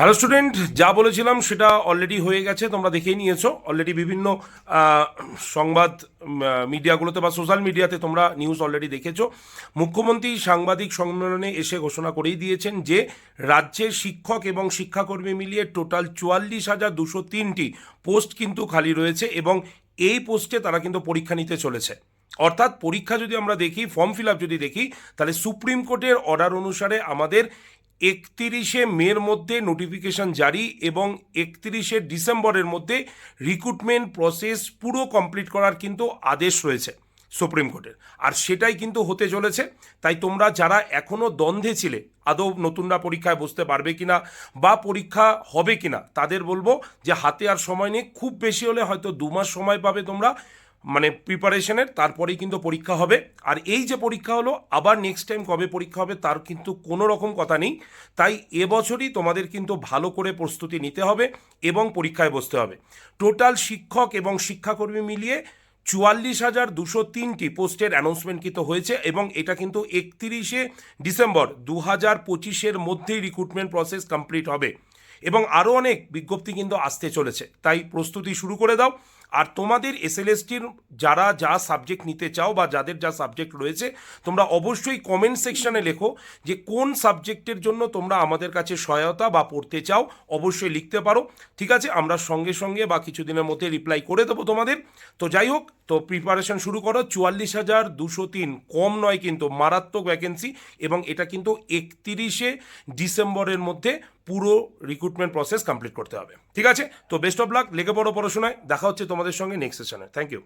Hello student যা বলেছিলাম সেটা অলরেডি হয়ে গেছে, তোমরা দেখেই নিয়েছো। অলরেডি বিভিন্ন সংবাদ মিডিয়াগুলোতে বা সোশ্যাল মিডিয়াতে তোমরা নিউজ অলরেডি দেখেছ। মুখ্যমন্ত্রী সাংবাদিক সম্মেলনে এসে ঘোষণা করেই দিয়েছেন যে রাজ্যের শিক্ষক এবং শিক্ষাকর্মী মিলিয়ে টোটাল চুয়াল্লিশ হাজার দুশো তিনটি পোস্ট কিন্তু খালি রয়েছে এবং এই পোস্টে তারা কিন্তু পরীক্ষা নিতে চলেছে। অর্থাৎ পরীক্ষা যদি আমরা দেখি ফর্ম ফিল আপ যদি দেখি, তাহলে সুপ্রিম কোর্টের অর্ডার অনুসারে আমাদের একতিরিশে মের মধ্যে নোটিফিকেশন জারি এবং একতিরিশে ডিসেম্বরের মধ্যে রিক্রুটমেন্ট প্রসেস পুরো কমপ্লিট করার কিন্তু আদেশ রয়েছে সুপ্রিম কোর্টের। আর সেটাই কিন্তু হতে চলেছে। তাই তোমরা যারা এখনও দ্বন্দ্বে ছিলে, আদৌ নতুনরা পরীক্ষায় বসতে পারবে কিনা বা পরীক্ষা হবে কিনা, তাদের বলব যে হাতে আর সময় নেই, খুব বেশি হলে হয়তো দু মাস সময় পাবে তোমরা। মানে প্রিপারেশনের তারপরেই কিন্তু পরীক্ষা হবে। আর এই যে পরীক্ষা হলো, আবার নেক্সট টাইম কবে পরীক্ষা হবে, তার কিন্তু কোনো রকম কথা নেই। তাই এবছরই তোমাদের কিন্তু ভালো করে প্রস্তুতি নিতে হবে এবং পরীক্ষায় বসতে হবে। টোটাল শিক্ষক এবং শিক্ষাকর্মী মিলিয়ে চুয়াল্লিশ হাজার দুশো তিনটি পোস্টের অ্যানাউন্সমেন্ট কিন্তু হয়েছে এবং এটা কিন্তু একত্রিশে ডিসেম্বর দু হাজার পঁচিশের মধ্যেই রিক্রুটমেন্ট প্রসেস কমপ্লিট হবে। এবং আরও অনেক বিজ্ঞপ্তি কিন্তু আসতে চলেছে। তাই প্রস্তুতি শুরু করে দাও। আর তোমাদের এসএলএসটির যারা যা সাবজেক্ট নিতে চাও বা যাদের যা সাবজেক্ট রয়েছে, তোমরা অবশ্যই কমেন্ট সেকশনে লেখো যে কোন সাবজেক্টের জন্য তোমরা আমাদের কাছে সহায়তা বা পড়তে চাও, অবশ্যই লিখতে পারো। ঠিক আছে, আমরা সঙ্গে সঙ্গে বা কিছুদিনের মধ্যে রিপ্লাই করে দেবো তোমাদের। তো যাই হোক, তো প্রিপারেশন শুরু করো। চুয়াল্লিশ হাজার দুশো তিন, কম নয় কিন্তু, মারাত্মক ভ্যাকেন্সি এবং এটা কিন্তু একতিরিশে ডিসেম্বরের মধ্যে পুরো রিক্রুটমেন্ট প্রসেস কমপ্লিট করতে হবে। ঠিক আছে? তো বেস্ট অফ লাক লেগে পড়ো পড়াশোনায়। দেখা হচ্ছে তোমাদের সঙ্গে নেক্সট সেশনে থ্যাংক ইউ